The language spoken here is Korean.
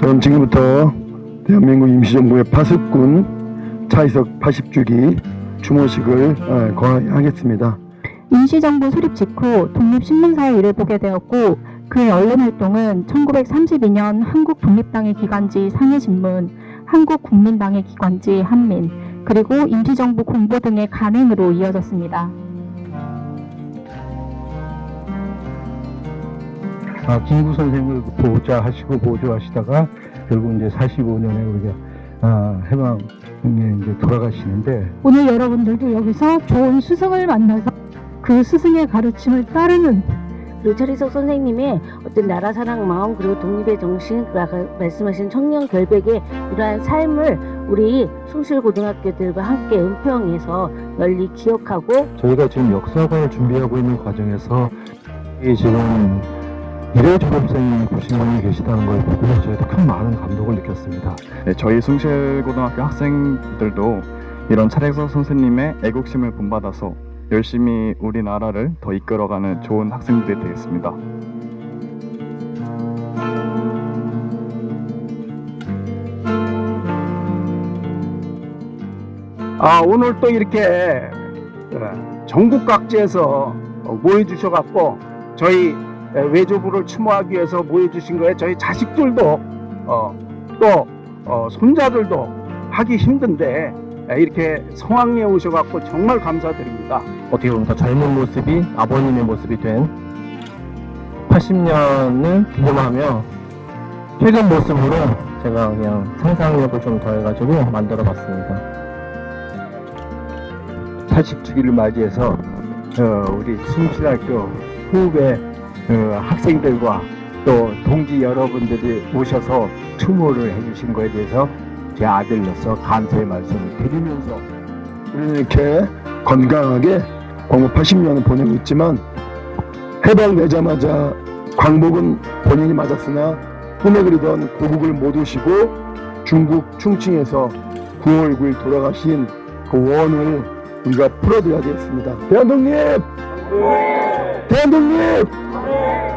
그럼 지금부터 대한민국 임시정부의 파수꾼 차이석 80주기 추모식을 어, 거하겠습니다. 임시정부 수립 직후 독립신문사의 일을 보게 되었고 그의 언론 활동은 1932년 한국 독립당의 기관지 상해신문, 한국 국민당의 기관지 한민, 그리고 임시정부 공보 등의 간행으로 이어졌습니다. 아, 김구 선생을 보좌하시고 보조하시다가 결국 이제 45년에 우리가 아, 해방에 이제 돌아가시는데 오늘 여러분들도 여기서 좋은 스승을 만나서 그 스승의 가르침을 따르는 차리석 선생님의 어떤 나라 사랑 마음 그리고 독립의 정신 그 말씀하신 청년 결백의 이러한 삶을 우리 숭실고등학교들과 함께 은평에서 널리 기억하고 저희가 지금 역사관을 준비하고 있는 과정에서 이 지금 일회 졸업생이 90명이 계시다는 걸 보고 저희도 큰 많은 감동을 느꼈습니다. 네, 저희 숭실고등학교 학생들도 이런 차례석 선생님의 애국심을 본받아서 열심히 우리나라를 더 이끌어가는 좋은 학생들이 되겠습니다. 아, 오늘 또 이렇게 어, 전국 각지에서 어, 모여주셔갖고 저희 에, 외조부를 추모하기 위해서 모여주신 거에 저희 자식들도 어, 또 어, 손자들도 하기 힘든데 에, 이렇게 성황리에 오셔갖고 정말 감사드립니다. 어떻게 보면 더 젊은 모습이 아버님의 모습이 된 80년을 기념하며 최근 모습으로 제가 그냥 상상력을 좀 더해가지고 만들어 봤습니다. 80주기를 맞이해서 어, 우리 숭실학교 후배 어, 학생들과 또 동지 여러분들이 오셔서 추모를 해주신 거에 대해서 제 아들로서 감사의 말씀을 드리면서 우리는 이렇게 건강하게 광복 80년을 보내고 있지만 해방되자마자 광복은 본인이 맞았으나 꿈에 그리던 고국을 못 오시고 중국 충칭에서 9월 9일 돌아가신 그 원을 우리가 풀어드려야 되겠습니다. 대한독립! 대한독립! Yeah.